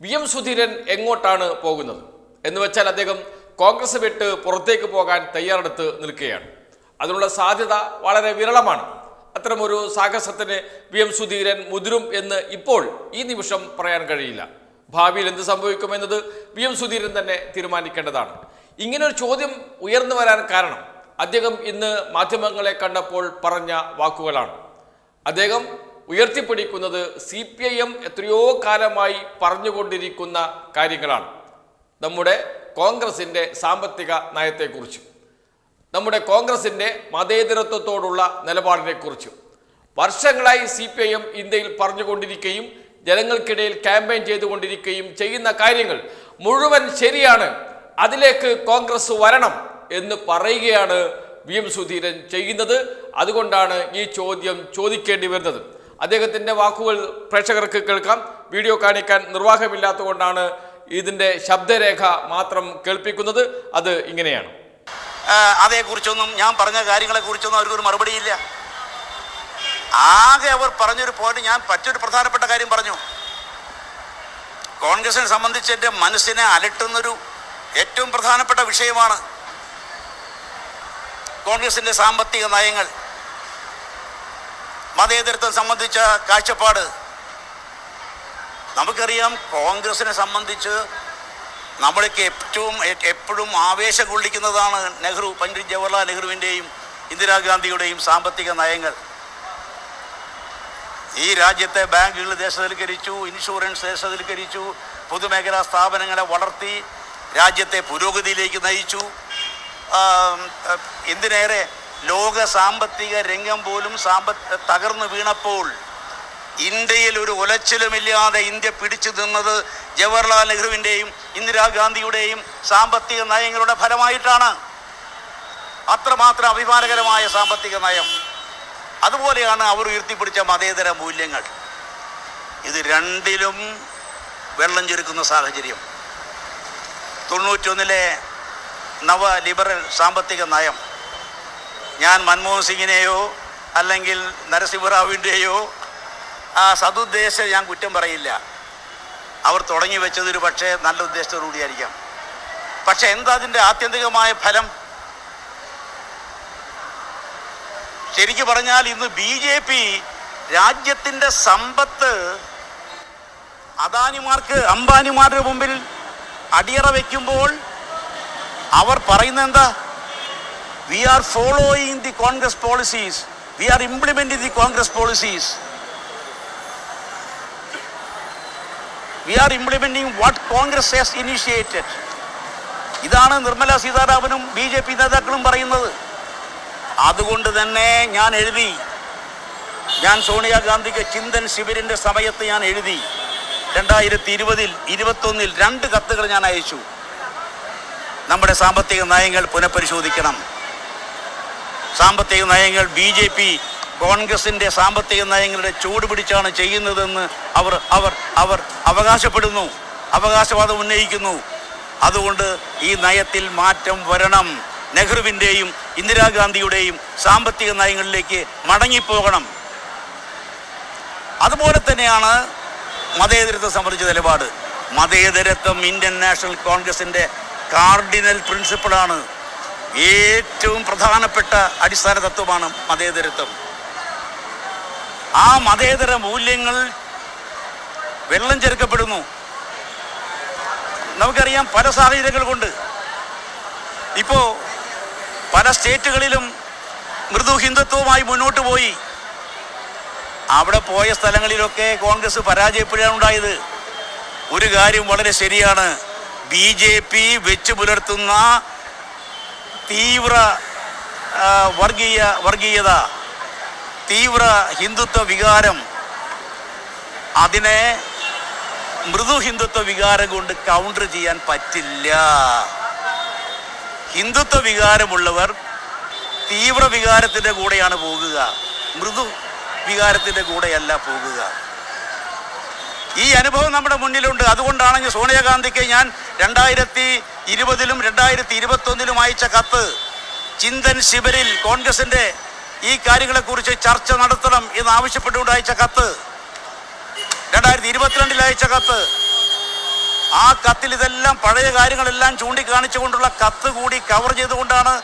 V M Sudheeran എങ്ങോട്ടാണ് പോകുന്നത്? എന്ന് വെച്ചാൽ അദ്ദേഹം കോൺഗ്രസ് വിട്ട് പുറത്തേക്ക് പോകാൻ തയ്യാറെടുത്ത് നിൽക്കുകയാണ്. അതിനുള്ള സാധ്യത വളരെ വിരളമാണ്. അത്തരമൊരു സാഹസത്തിന് വി എം സുധീരൻ മുതിരും എന്ന് ഇപ്പോൾ ഈ നിമിഷം പറയാൻ കഴിയില്ല. ഭാവിയിൽ എന്ത് സംഭവിക്കുമെന്നത് വി എം സുധീരൻ തന്നെ തീരുമാനിക്കേണ്ടതാണ്. ഇങ്ങനൊരു ചോദ്യം ഉയർന്നു വരാൻ കാരണം അദ്ദേഹം ഇന്ന് മാധ്യമങ്ങളെ കണ്ടപ്പോൾ പറഞ്ഞ വാക്കുകളാണ്. അദ്ദേഹം ഉയർത്തിപ്പിടിക്കുന്നത് സി പി ഐ എം എത്രയോ കാലമായി പറഞ്ഞുകൊണ്ടിരിക്കുന്ന കാര്യങ്ങളാണ്. നമ്മുടെ കോൺഗ്രസിന്റെ സാമ്പത്തിക നയത്തെക്കുറിച്ചും നമ്മുടെ കോൺഗ്രസിന്റെ മതേതരത്വത്തോടുള്ള നിലപാടിനെക്കുറിച്ചും വർഷങ്ങളായി സി പി ഐ എം ഇന്ത്യയിൽ പറഞ്ഞുകൊണ്ടിരിക്കുകയും ജനങ്ങൾക്കിടയിൽ ക്യാമ്പയിൻ ചെയ്തുകൊണ്ടിരിക്കുകയും ചെയ്യുന്ന കാര്യങ്ങൾ മുഴുവൻ ശരിയാണ്. അതിലേക്ക് കോൺഗ്രസ് വരണം എന്ന് പറയുകയാണ് വി എം സുധീരൻ ചെയ്യുന്നത്. അതുകൊണ്ടാണ് ഈ ചോദ്യം ചോദിക്കേണ്ടി വരുന്നത്. അദ്ദേഹത്തിന്റെ വാക്കുകൾ പ്രേക്ഷകർക്ക് കേൾക്കാം. വീഡിയോ കാണിക്കാൻ നിർവാഹമില്ലാത്തതുകൊണ്ടാണ് ഇതിന്റെ ശബ്ദരേഖ മാത്രം കേൾപ്പിക്കുന്നത്. അത് ഇങ്ങനെയാണ്. അതേക്കുറിച്ചൊന്നും ഞാൻ പറഞ്ഞ കാര്യങ്ങളെക്കുറിച്ചൊന്നും അവർക്കൊരു മറുപടിയില്ല. ആകെ അവർ പറഞ്ഞൊരു പോയിന്റ് ഞാൻ പറ്റൊരു പ്രധാനപ്പെട്ട കാര്യം പറഞ്ഞു. കോൺഗ്രസിനെ സംബന്ധിച്ച് എന്റെ മനസ്സിനെ അലട്ടുന്നൊരു ഏറ്റവും പ്രധാനപ്പെട്ട വിഷയമാണ് കോൺഗ്രസിന്റെ സാമ്പത്തിക നയങ്ങൾ. മതേതരത്വം സംബന്ധിച്ച കാഴ്ചപ്പാട്. നമുക്കറിയാം കോൺഗ്രസിനെ സംബന്ധിച്ച് നമ്മൾക്ക് ഏറ്റവും എപ്പോഴും ആവേശം കൊള്ളിക്കുന്നതാണ് നെഹ്റു പണ്ഡിറ്റ് ജവഹർലാൽ നെഹ്റുവിന്റെയും ഇന്ദിരാഗാന്ധിയുടെയും സാമ്പത്തിക നയങ്ങൾ. ഈ രാജ്യത്തെ ബാങ്കുകൾ ദേശവൽക്കരിച്ചു ഇൻഷുറൻസ് ദേശവൽക്കരിച്ചു പൊതുമേഖലാ സ്ഥാപനങ്ങളെ വളർത്തി രാജ്യത്തെ പുരോഗതിയിലേക്ക് നയിച്ചു. എന്തിനേറെ ലോക സാമ്പത്തിക രംഗം പോലും സാമ്പ തകർന്നു വീണപ്പോൾ ഇന്ത്യയിൽ ഒരു ഉലച്ചിലുമില്ലാതെ ഇന്ത്യ പിടിച്ചു നിന്നത് ജവഹർലാൽ നെഹ്റുവിന്റെയും ഇന്ദിരാഗാന്ധിയുടെയും സാമ്പത്തിക നയങ്ങളുടെ ഫലമായിട്ടാണ്. അത്രമാത്രം അഭിമാനകരമായ സാമ്പത്തിക നയം. അതുപോലെയാണ് അവർ ഉയർത്തിപ്പിടിച്ച മതേതര മൂല്യങ്ങൾ. ഇത് രണ്ടിലും വെള്ളം ചുരുക്കുന്ന സാഹചര്യം. തൊണ്ണൂറ്റൊന്നിലെ നവ ലിബറൽ സാമ്പത്തിക നയം. ഞാൻ മൻമോഹൻ സിംഗിനെയോ അല്ലെങ്കിൽ നരസിംഹറാവുവിന്റെയോ ആ സതുദ്ദേശം ഞാൻ കുറ്റം പറയില്ല. അവർ തുടങ്ങി വെച്ചതൊരു പക്ഷേ നല്ല ഉദ്ദേശത്തോടു കൂടിയായിരിക്കാം. പക്ഷെ എന്താ അതിന്റെ ആത്യന്തികമായ ഫലം? ശരിക്കു പറഞ്ഞാൽ ഇന്ന് ബി ജെ പി രാജ്യത്തിന്റെ സമ്പത്ത് അദാനിമാർക്ക് അംബാനിമാരുടെ മുമ്പിൽ അടിയറ വയ്ക്കുമ്പോൾ അവർ പറയുന്നത് എന്താ? We are following the Congress policies we are implement the Congress policies we are implementing what Congress has initiated ഇതാണ് നിർമ്മല സീതാരാമനും ബി ജെ പി നേതാക്കളും പറയുന്നത്. അതുകൊണ്ട് തന്നെ ഞാൻ എഴുതി. ഞാൻ സോണിയാഗാന്ധിക്ക് ചിന്തൻ ശിബിരിന്റെ സമയത്ത് ഞാൻ എഴുതി. രണ്ടായിരത്തി ഇരുപതിൽ ഇരുപത്തൊന്നിൽ രണ്ട് കത്തുകൾ ഞാൻ അയച്ചു. നമ്മുടെ സാമ്പത്തിക നയങ്ങൾ പുനഃപരിശോധിക്കണം. സാമ്പത്തിക നയങ്ങൾ ബി ജെ പി കോൺഗ്രസിന്റെ സാമ്പത്തിക നയങ്ങളുടെ ചൂട് പിടിച്ചാണ് ചെയ്യുന്നതെന്ന് അവർ അവർ അവർ അവകാശപ്പെടുന്നു അവകാശവാദം ഉന്നയിക്കുന്നു. അതുകൊണ്ട് ഈ നയത്തിൽ മാറ്റം വരണം. നെഹ്റുവിന്റെയും ഇന്ദിരാഗാന്ധിയുടെയും സാമ്പത്തിക നയങ്ങളിലേക്ക് മടങ്ങിപ്പോകണം. അതുപോലെ തന്നെയാണ് മതേതരത്വം സംബന്ധിച്ച നിലപാട്. മതേതരത്വം ഇന്ത്യൻ നാഷണൽ കോൺഗ്രസിന്റെ കാർഡിനൽ പ്രിൻസിപ്പിളാണ്. ഏറ്റവും പ്രധാനപ്പെട്ട അടിസ്ഥാന തത്വമാണ് മതേതരത്വം. ആ മതേതര മൂല്യങ്ങൾ വെള്ളം ചെറുക്കപ്പെടുന്നു. നമുക്കറിയാം പല സാഹചര്യങ്ങൾ കൊണ്ട്. ഇപ്പോൾ പല സ്റ്റേറ്റുകളിലും മൃദു ഹിന്ദുത്വവുമായി മുന്നോട്ട് പോയി. അവിടെ പോയ സ്ഥലങ്ങളിലൊക്കെ കോൺഗ്രസ് പരാജയപ്പെടുകയാണ് ഉണ്ടായത്. ഒരു കാര്യം വളരെ ശരിയാണ്. ബി ജെ പി വെച്ച് പുലർത്തുന്ന തീവ്ര വർഗീയ വർഗീയത തീവ്ര ഹിന്ദുത്വ വികാരം. അതിനെ മൃദു ഹിന്ദുത്വ വികാരം കൊണ്ട് കൗണ്ടർ ചെയ്യാൻ പറ്റില്ല. ഹിന്ദുത്വ വികാരമുള്ളവർ തീവ്ര വികാരത്തിന്റെ കൂടെയാണ് പോകുക. മൃദു വികാരത്തിന്റെ കൂടെയല്ല പോകുക. ഈ അനുഭവം നമ്മുടെ മുന്നിലുണ്ട്. അതുകൊണ്ടാണ് സോണിയാഗാന്ധിക്ക് ഞാൻ രണ്ടായിരത്തി ഇരുപതിലും രണ്ടായിരത്തി ഇരുപത്തൊന്നിലും അയച്ച കത്ത്. ചിന്തൻ ശിബിരിൽ കോൺഗ്രസിന്റെ ഈ കാര്യങ്ങളെക്കുറിച്ച് ചർച്ച നടത്തണം എന്ന് ആവശ്യപ്പെട്ടുകൊണ്ട് അയച്ച കത്ത്. രണ്ടായിരത്തി ഇരുപത്തിരണ്ടിൽ അയച്ച കത്ത്. ആ കത്തിൽ ഇതെല്ലാം പഴയ കാര്യങ്ങളെല്ലാം ചൂണ്ടിക്കാണിച്ചുകൊണ്ടുള്ള കത്ത് കൂടി കവർ ചെയ്തുകൊണ്ടാണ്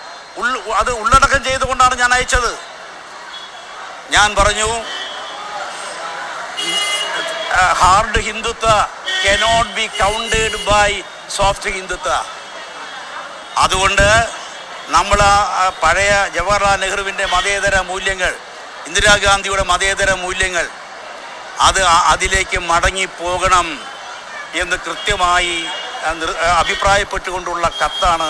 അത് ഉള്ളടക്കം ചെയ്തുകൊണ്ടാണ് ഞാൻ അയച്ചത്. ഞാൻ പറഞ്ഞു hard Hindutva cannot be counted by soft Hindutva. അതുകൊണ്ട് നമ്മൾ പഴയ ജവഹർലാൽ നെഹ്റുവിന്റെ മതേതര മൂല്യങ്ങൾ ഇന്ദിരാഗാന്ധിയുടെ മതേതര മൂല്യങ്ങൾ അത് അതിലേക്ക് മടങ്ങി പോകണം എന്ന് കൃത്യമായി അഭിപ്രായപ്പെട്ടുകൊണ്ടുള്ള കത്താണ്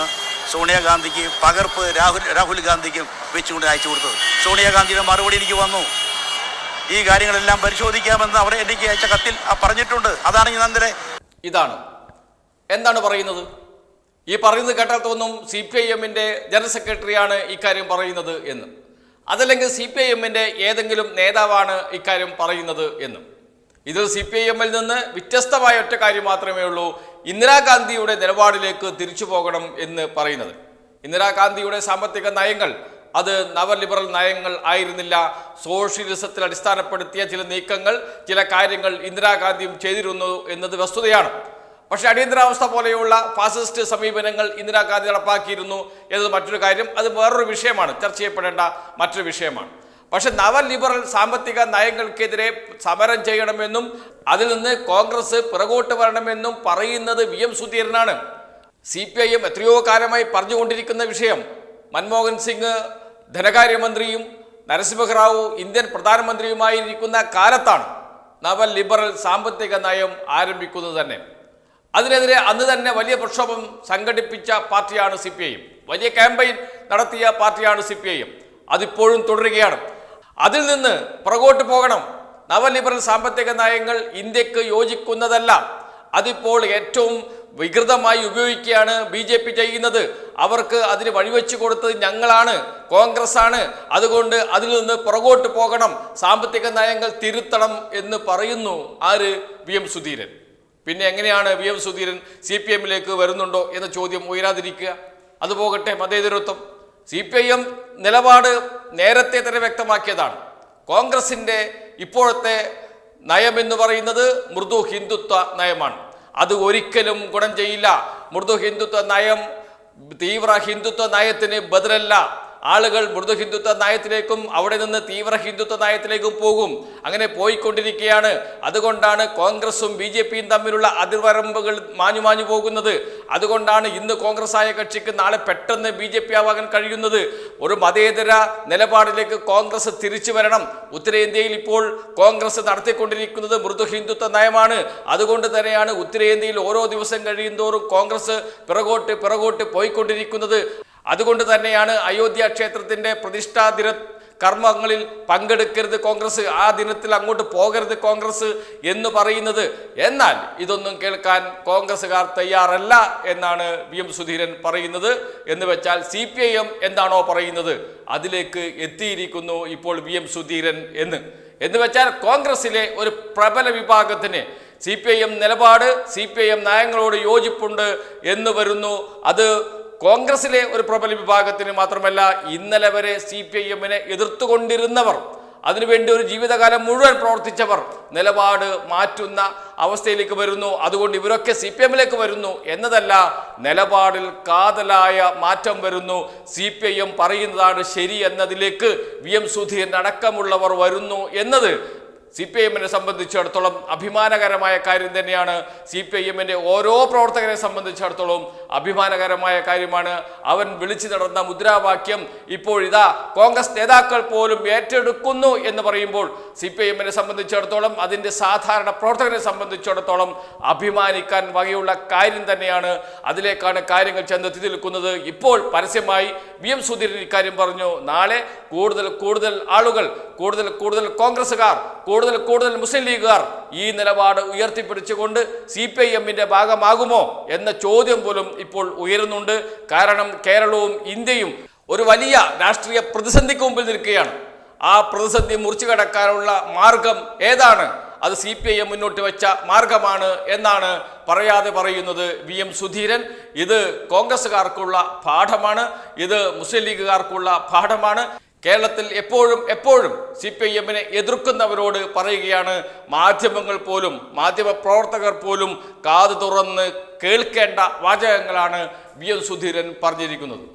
സോണിയാഗാന്ധിക്ക് പകർപ്പ് രാഹുൽ രാഹുൽ ഗാന്ധിക്ക് വെച്ചുകൊണ്ട് അയച്ചു കൊടുത്തത്. സോണിയാഗാന്ധിയുടെ മറുപടി എനിക്ക് വന്നു. ഈ കാര്യങ്ങളെല്ലാം പരിശോധിക്കാമെന്ന് അവർ എനിക്ക് അയച്ച കത്തിൽ പറഞ്ഞിട്ടുണ്ട്. അതാണ് ഞാൻ അന്തരെ ഇതാണ്. എന്താണ് പറയുന്നത്? ഈ പറയുന്നത് കേട്ടാൽ തോന്നും സി പി ഐ എമ്മിന്റെ ജനറൽ സെക്രട്ടറിയാണ് ഇക്കാര്യം പറയുന്നത് എന്ന്. അതല്ലെങ്കിൽ സി പി ഐ എമ്മിന്റെ ഏതെങ്കിലും നേതാവാണ് ഇക്കാര്യം പറയുന്നത് എന്നും. ഇത് സി പി ഐ എമ്മിൽ നിന്ന് വ്യത്യസ്തമായ ഒറ്റ കാര്യം മാത്രമേ ഉള്ളൂ. ഇന്ദിരാഗാന്ധിയുടെ നിലപാടിലേക്ക് തിരിച്ചു പോകണം എന്ന് പറയുന്നത്. ഇന്ദിരാഗാന്ധിയുടെ സാമ്പത്തിക നയങ്ങൾ അത് നവലിബറൽ നയങ്ങൾ ആയിരുന്നില്ല. സോഷ്യലിസത്തിൽ അടിസ്ഥാനപ്പെടുത്തിയ ചില നീക്കങ്ങൾ ചില കാര്യങ്ങൾ ഇന്ദിരാഗാന്ധിയും ചെയ്തിരുന്നു എന്നത് വസ്തുതയാണ്. പക്ഷേ അടിയന്തരാവസ്ഥ പോലെയുള്ള ഫാസിസ്റ്റ് സമീപനങ്ങൾ ഇന്ദിരാഗാന്ധി നടപ്പാക്കിയിരുന്നു എന്നത് മറ്റൊരു കാര്യം. അത് വേറൊരു വിഷയമാണ്. ചർച്ച ചെയ്യപ്പെടേണ്ട മറ്റൊരു വിഷയമാണ്. പക്ഷെ നവലിബറൽ സാമ്പത്തിക നയങ്ങൾക്കെതിരെ സമരം ചെയ്യണമെന്നും അതിൽ നിന്ന് കോൺഗ്രസ് പിറകോട്ട് വരണമെന്നും പറയുന്നത് വി. എം. സുധീരനാണ്. സി പി ഐ എം എത്രയോ കാലമായി പറഞ്ഞുകൊണ്ടിരിക്കുന്ന വിഷയം. മൻമോഹൻ സിംഗ് ധനകാര്യമന്ത്രിയും നരസിംഹറാവു ഇന്ത്യൻ പ്രധാനമന്ത്രിയുമായിരിക്കുന്ന കാലത്താണ് നവ ലിബറൽ സാമ്പത്തിക നയം ആരംഭിക്കുന്നത് തന്നെ. അതിനെതിരെ അന്ന് തന്നെ വലിയ പ്രക്ഷോഭം സംഘടിപ്പിച്ച പാർട്ടിയാണ് സി പി ഐ വലിയ ക്യാമ്പയിൻ നടത്തിയ പാർട്ടിയാണ് സി പി ഐ അതിപ്പോഴും തുടരുകയാണ്. അതിൽ നിന്ന് പുറകോട്ട് പോകണം. നവലിബറൽ സാമ്പത്തിക നയങ്ങൾ ഇന്ത്യയ്ക്ക് യോജിക്കുന്നതല്ല. അതിപ്പോൾ ഏറ്റവും വികൃതമായി ഉപയോഗിക്കുകയാണ് ബി ജെ പി ചെയ്യുന്നത്. അവർക്ക് അതിന് വഴിവെച്ചു കൊടുത്തത് ഞങ്ങളാണ് കോൺഗ്രസ് ആണ് അതുകൊണ്ട് അതിൽ നിന്ന് പുറകോട്ട് പോകണം സാമ്പത്തിക നയങ്ങൾ തിരുത്തണം എന്ന് പറയുന്നു ആര്? V M Sudheeran. പിന്നെ എങ്ങനെയാണ് V M Sudheeran C P എമ്മിലേക്ക് വരുന്നുണ്ടോ എന്ന ചോദ്യം ഉയരാതിരിക്കുക? അത് പോകട്ടെ മതേതരത്വം. സി പി ഐ എം നിലപാട് നേരത്തെ തന്നെ വ്യക്തമാക്കിയതാണ്. കോൺഗ്രസിന്റെ ഇപ്പോഴത്തെ നയമെന്ന് പറയുന്നത് മൃദു ഹിന്ദുത്വ നയമാണ്. അത് ഒരിക്കലും ഗുണം ചെയ്യില്ല. മൃദു ഹിന്ദുത്വ നയം തീവ്ര ഹിന്ദുത്വ നയത്തിന് ബദലല്ല. ആളുകൾ മൃദു ഹിന്ദുത്വ നയത്തിലേക്കും അവിടെ നിന്ന് തീവ്ര ഹിന്ദുത്വ നയത്തിലേക്കും പോകും. അങ്ങനെ പോയിക്കൊണ്ടിരിക്കുകയാണ്. അതുകൊണ്ടാണ് കോൺഗ്രസും ബി ജെ പിയും തമ്മിലുള്ള അതിർവരമ്പുകൾ മാഞ്ഞു മാഞ്ഞു പോകുന്നത്. അതുകൊണ്ടാണ് ഇന്ന് കോൺഗ്രസ് ആയ കക്ഷിക്ക് നാളെ പെട്ടെന്ന് ബി ജെ പി ആവാൻ കഴിയുന്നത്. ഒരു മതേതര നിലപാടിലേക്ക് കോൺഗ്രസ് തിരിച്ചു വരണം. ഉത്തരേന്ത്യയിൽ ഇപ്പോൾ കോൺഗ്രസ് നടത്തിക്കൊണ്ടിരിക്കുന്നത് മൃദു ഹിന്ദുത്വ നയമാണ്. അതുകൊണ്ട് തന്നെയാണ് ഉത്തരേന്ത്യയിൽ ഓരോ ദിവസം കഴിയുന്തോറും കോൺഗ്രസ് പിറകോട്ട് പിറകോട്ട് പോയിക്കൊണ്ടിരിക്കുന്നത്. അതുകൊണ്ട് തന്നെയാണ് അയോധ്യ ക്ഷേത്രത്തിന്റെ പ്രതിഷ്ഠാ ദിന കർമ്മങ്ങളിൽ പങ്കെടുക്കരുത് കോൺഗ്രസ് ആ ദിനത്തിൽ അങ്ങോട്ട് പോകരുത് കോൺഗ്രസ് എന്ന് പറയുന്നത്. എന്നാൽ ഇതൊന്നും കേൾക്കാൻ കോൺഗ്രസ്സുകാർ തയ്യാറല്ല എന്നാണ് വി എം സുധീരൻ പറയുന്നത്. എന്ന് വെച്ചാൽ സി പി ഐ എം എന്താണോ പറയുന്നത് അതിലേക്ക് എത്തിയിരിക്കുന്നു ഇപ്പോൾ വി എം സുധീരൻ എന്ന്. എന്ന് വെച്ചാൽ കോൺഗ്രസിലെ ഒരു പ്രബല വിഭാഗത്തിന് സി പി ഐ എം നിലപാട് സി പി ഐ എം നയങ്ങളോട് യോജിപ്പുണ്ട് എന്ന് വരുന്നു. അത് കോൺഗ്രസിലെ ഒരു പ്രബല വിഭാഗത്തിന് മാത്രമല്ല ഇന്നലെ വരെ സി പി ഐ എമ്മിനെ എതിർത്തുകൊണ്ടിരുന്നവർ അതിനുവേണ്ടി ഒരു ജീവിതകാലം മുഴുവൻ പ്രവർത്തിച്ചവർ നിലപാട് മാറ്റുന്ന അവസ്ഥയിലേക്ക് വരുന്നു. അതുകൊണ്ട് ഇവരൊക്കെ സി പി എമ്മിലേക്ക് വരുന്നു എന്നതല്ല നിലപാടിൽ കാതലായ മാറ്റം വരുന്നു. സി പി ഐ എം പറയുന്നതാണ് ശരി എന്നതിലേക്ക് വി എം സുധീരൻ അടക്കമുള്ളവർ വരുന്നു എന്നത് സി പി എമ്മിനെ സംബന്ധിച്ചിടത്തോളം അഭിമാനകരമായ കാര്യം തന്നെയാണ് സി പി ഐ എമ്മിന്റെ ഓരോ പ്രവർത്തകരെ സംബന്ധിച്ചിടത്തോളം അഭിമാനകരമായ കാര്യമാണ്. അവൻ വിളിച്ചു നടന്ന മുദ്രാവാക്യം ഇപ്പോൾ ഇതാ കോൺഗ്രസ് നേതാക്കൾ പോലും ഏറ്റെടുക്കുന്നു എന്ന് പറയുമ്പോൾ സി പി ഐ എമ്മിനെ സംബന്ധിച്ചിടത്തോളം അതിന്റെ സാധാരണ പ്രവർത്തകരെ സംബന്ധിച്ചിടത്തോളം അഭിമാനിക്കാൻ വകയുള്ള കാര്യം തന്നെയാണ്. അതിലേക്കാണ് കാര്യങ്ങൾ ചെന്നെത്തി നിൽക്കുന്നത് ഇപ്പോൾ പരസ്യമായി വി എം സുധീരൻ ഇക്കാര്യം പറഞ്ഞു. നാളെ കൂടുതൽ കൂടുതൽ ആളുകൾ കൂടുതൽ കൂടുതൽ കോൺഗ്രസ്സുകാർ കൂടുതൽ കൂടുതൽ മുസ്ലിം ലീഗുകാർ ഈ നിലപാട് ഉയർത്തിപ്പിടിച്ചുകൊണ്ട് സി പി ഐ എമ്മിന്റെ ഭാഗമാകുമോ എന്ന ചോദ്യം പോലും ഇപ്പോൾ ഉയരുന്നുണ്ട്. കാരണം കേരളവും ഇന്ത്യയും ഒരു വലിയ രാഷ്ട്രീയ പ്രതിസന്ധിക്ക് മുമ്പിൽ നിൽക്കുകയാണ്. ആ പ്രതിസന്ധി മുറിച്ചു കടക്കാനുള്ള മാർഗം ഏതാണ്? അത് സി പി ഐ എം മുന്നോട്ട് വെച്ച മാർഗമാണ് എന്നാണ് പറയാതെ പറയുന്നത് വി എം സുധീരൻ. ഇത് കോൺഗ്രസ്സുകാർക്കുള്ള പാഠമാണ് ഇത് മുസ്ലിം ലീഗുകാർക്കുള്ള പാഠമാണ്. കേരളത്തിൽ എപ്പോഴും എപ്പോഴും സി പി ഐ എമ്മിനെ എതിർക്കുന്നവരോട് പറയുകയാണ് മാധ്യമങ്ങൾ പോലും മാധ്യമ പ്രവർത്തകർ പോലും കാതു തുറന്ന് കേൾക്കേണ്ട വാചകങ്ങളാണ് വി എം സുധീരൻ പറഞ്ഞിരിക്കുന്നത്.